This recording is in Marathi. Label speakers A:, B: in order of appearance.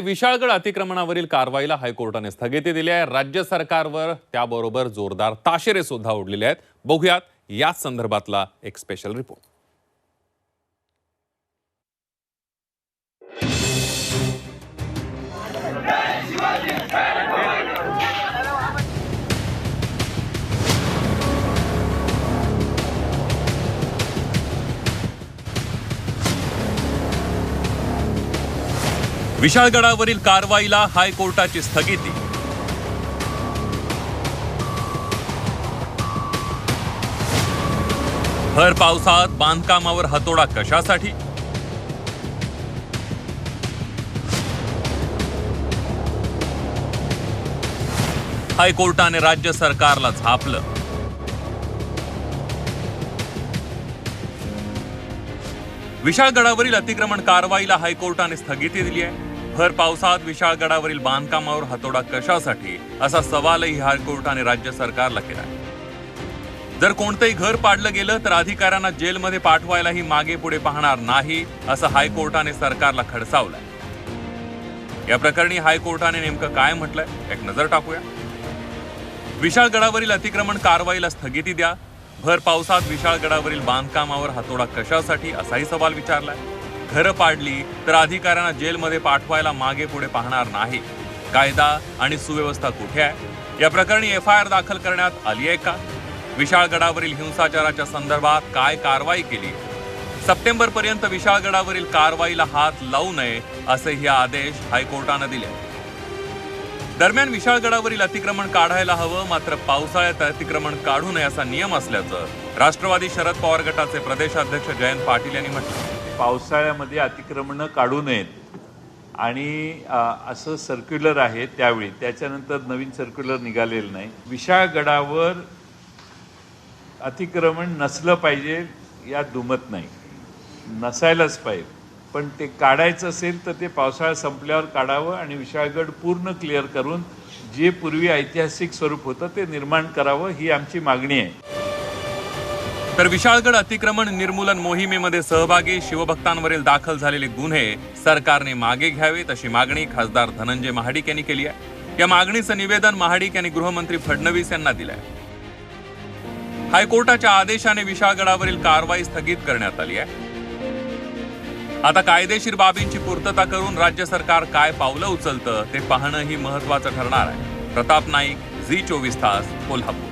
A: विशाळगड अतिक्रमणावरील कारवाईला हायकोर्टाने स्थगिती दिली आहे. राज्य सरकारवर त्याबरोबर जोरदार ताशेरे सुद्धा ओढलेले आहेत. बघूयात याच संदर्भातला एक स्पेशल रिपोर्ट विशाळगडावरील कारवाईला हायकोर्टाची स्थगिती. भर पावसात बांधकामावर हातोडा कशासाठी? हायकोर्टाने राज्य सरकारला झापलं. विशाळगडावरील अतिक्रमण कारवाईला हायकोर्टाने स्थगिती दिली आहे. भर पावसात विशाळगडावरील बांधकामावर हातोडा कशासाठी असा सवालही हायकोर्टाने राज्य सरकारला केला जर कोणतंही घर पाडलं गेलं तर अधिकाऱ्यांना जेलमध्ये पाठवायलाही मागे पुढे पाहणार नाही असं हायकोर्टाने सरकारला खडसावलंय. या प्रकरणी हायकोर्टाने नेमकं काय म्हटलंय एक नजर टाकूया. विशाळगडावरील अतिक्रमण कारवाईला स्थगिती द्या. भर पावसात विशाळगडावरील बांधकामावर हातोडा कशासाठी असाही सवाल विचारलाय. घरं पाडली तर अधिकाऱ्यांना जेलमध्ये पाठवायला मागे पुढे पाहणार नाही. कायदा आणि सुव्यवस्था कुठे आहे? या प्रकरणी एफ आय आर दाखल करण्यात आली आहे का? विशाळगडावरील हिंसाचाराच्या संदर्भात काय कारवाई केली? सप्टेंबर पर्यंत विशाळगडावरील कारवाईला हात लावू नये असेही आदेश हायकोर्टानं दिले. दरम्यान विशाळगडावरील अतिक्रमण काढायला हवं मात्र पावसाळ्यात अतिक्रमण काढू नये असा नियम असल्याचं राष्ट्रवादी शरद पवार गटाचे प्रदेशाध्यक्ष जयंत पाटील यांनी म्हटलं
B: पावसाळ्यामध्ये अतिक्रमणं काढू नयेत. आणि असं सर्क्युलर आहे त्यावेळी. त्याच्यानंतर नवीन सर्क्युलर निघालेलं नाही. विशाळगडावर अतिक्रमण नसलं पाहिजे यात दुमत नाही. नसायलाच पाहिजे. पण ते काढायचं असेल तर ते पावसाळा संपल्यावर काढावं आणि विशाळगड पूर्ण क्लिअर करून जे पूर्वी ऐतिहासिक स्वरूप होतं ते निर्माण करावं ही आमची मागणी आहे.
A: तर विशाळगड अतिक्रमण निर्मूलन मोहिमेमध्ये सहभागी शिवभक्तांवरील दाखल झालेले गुन्हे सरकारने मागे घ्यावेत अशी मागणी खासदार धनंजय महाडिक यांनी केली आहे. या मागणीचं निवेदन महाडिक यांनी गृहमंत्री फडणवीस यांना दिलंय. हायकोर्टाच्या आदेशाने विशाळगडावरील कारवाई स्थगित करण्यात आली आहे. आता कायदेशीर बाबींची पूर्तता करून राज्य सरकार काय पावलं उचलतं ते पाहणंही महत्वाचं ठरणार आहे. प्रताप नाईक झी चोवीस तास कोल्हापूर.